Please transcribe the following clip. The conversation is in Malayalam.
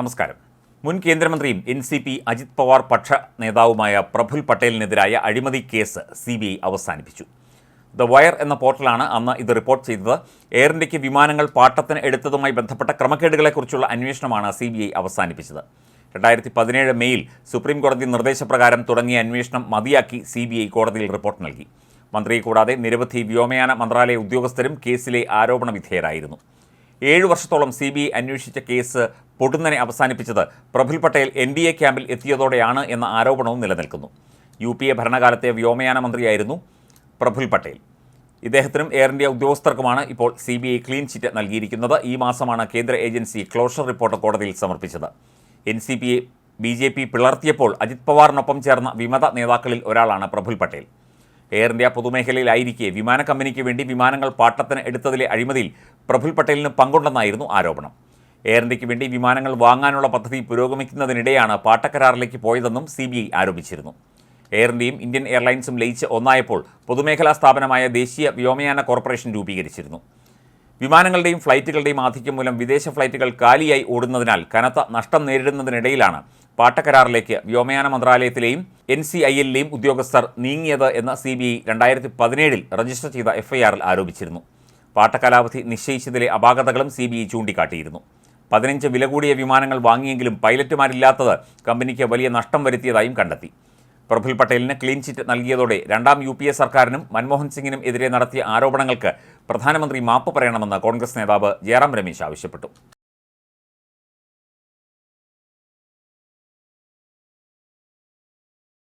നമസ്കാരം. മുൻ കേന്ദ്രമന്ത്രിയും N C P Ajit Pawar പക്ഷ നേതാവുമായ പ്രഫുൽ പട്ടേലിനെതിരായ അഴിമതി കേസ് സി ബി ഐ അവസാനിപ്പിച്ചു. ദ വയർ എന്ന പോർട്ടലാണ് അന്ന് ഇത് റിപ്പോർട്ട് ചെയ്തത്. എയർ ഇന്ത്യയ്ക്ക് വിമാനങ്ങൾ പാട്ടത്തിന് എടുത്തതുമായി ബന്ധപ്പെട്ട ക്രമക്കേടുകളെക്കുറിച്ചുള്ള അന്വേഷണമാണ് സി ബി ഐ അവസാനിപ്പിച്ചത്. രണ്ടായിരത്തി പതിനേഴ് മെയിൽ സുപ്രീം കോടതി നിർദ്ദേശപ്രകാരം തുടങ്ങിയ അന്വേഷണം മതിയാക്കി സി ബി ഐ കോടതിയിൽ റിപ്പോർട്ട് നൽകി. മന്ത്രിയെ കൂടാതെ നിരവധി വ്യോമയാന മന്ത്രാലയ ഉദ്യോഗസ്ഥരും കേസിലെ ആരോപണ വിധേയരായിരുന്നു. ഏഴു വർഷത്തോളം സി ബി ഐ അന്വേഷിച്ച കേസ് പൊടുന്നനെ അവസാനിപ്പിച്ചത് Praful Patel N D A ക്യാമ്പിൽ എത്തിയതോടെയാണ് എന്ന ആരോപണവും നിലനിൽക്കുന്നു. യു പി എ ഭരണകാലത്തെ വ്യോമയാന മന്ത്രിയായിരുന്നു പ്രഫുൽ പട്ടേൽ. ഇദ്ദേഹത്തിനും എയർ ഇന്ത്യ ഉദ്യോഗസ്ഥർക്കുമാണ് ഇപ്പോൾ C B I clean chit നൽകിയിരിക്കുന്നത്. ഈ മാസമാണ് കേന്ദ്ര ഏജൻസി ക്ലോഷർ റിപ്പോർട്ട് കോടതിയിൽ സമർപ്പിച്ചത്. എൻ സി പിയെ ബി ജെ പി പിളർത്തിയപ്പോൾ അജിത് പവാറിനൊപ്പം ചേർന്ന വിമത നേതാക്കളിൽ ഒരാളാണ് പ്രഫുൽ പട്ടേൽ. എയർ ഇന്ത്യ പൊതുമേഖലയിലായിരിക്കെ വിമാന കമ്പനിക്ക് വേണ്ടി വിമാനങ്ങൾ പാട്ടത്തിന് എടുത്തതിലെ അഴിമതിയിൽ പ്രഫുൽ പട്ടേലിന് പങ്കുണ്ടെന്നായിരുന്നു ആരോപണം. എയർ ഇന്ത്യയ്ക്ക് വേണ്ടി വിമാനങ്ങൾ വാങ്ങാനുള്ള പദ്ധതി പുരോഗമിക്കുന്നതിനിടെയാണ് പാട്ടക്കരാറിലേക്ക് പോയതെന്നും സി ബി ഐ ആരോപിച്ചിരുന്നു. എയർ ഇന്ത്യയും ഇന്ത്യൻ എയർലൈൻസും ലയിച്ച് ഒന്നായപ്പോൾ പൊതുമേഖലാ സ്ഥാപനമായ ദേശീയ വ്യോമയാന കോർപ്പറേഷൻ രൂപീകരിച്ചിരുന്നു. വിമാനങ്ങളുടെയും ഫ്ലൈറ്റുകളുടെയും ആധിക്യം മൂലം വിദേശ ഫ്ലൈറ്റുകൾ കാലിയായി ഓടുന്നതിനാൽ കനത്ത നഷ്ടം നേരിടുന്നതിനിടയിലാണ് പാട്ടക്കരാറിലേക്ക് വ്യോമയാന മന്ത്രാലയത്തിലെയും എൻ സി ഐ എല്ലിലെയും ഉദ്യോഗസ്ഥർ നീങ്ങിയത് എന്ന് സി ബി ഐ രണ്ടായിരത്തി പതിനേഴിൽ രജിസ്റ്റർ ചെയ്ത എഫ്ഐആറിൽ ആരോപിച്ചിരുന്നു. പാട്ടക്കാലാവധി നിശ്ചയിച്ചതിലെ അപാകതകളും സി ബി ഐ ചൂണ്ടിക്കാട്ടിയിരുന്നു. പതിനഞ്ച് വില കൂടിയ വിമാനങ്ങൾ വാങ്ങിയെങ്കിലും പൈലറ്റുമാരില്ലാത്തത് കമ്പനിക്ക് വലിയ നഷ്ടം വരുത്തിയതായും കണ്ടെത്തി. പ്രഫുൽ പട്ടേലിന് ക്ലീൻ ചിറ്റ് നൽകിയതോടെ രണ്ടാം യു പി എ സർക്കാരിനും മൻമോഹൻ സിംഗിനും എതിരെ നടത്തിയ ആരോപണങ്ങൾക്ക് പ്രധാനമന്ത്രി മാപ്പ് പറയണമെന്ന് കോൺഗ്രസ് നേതാവ് ജയറാം രമേശ് ആവശ്യപ്പെട്ടു.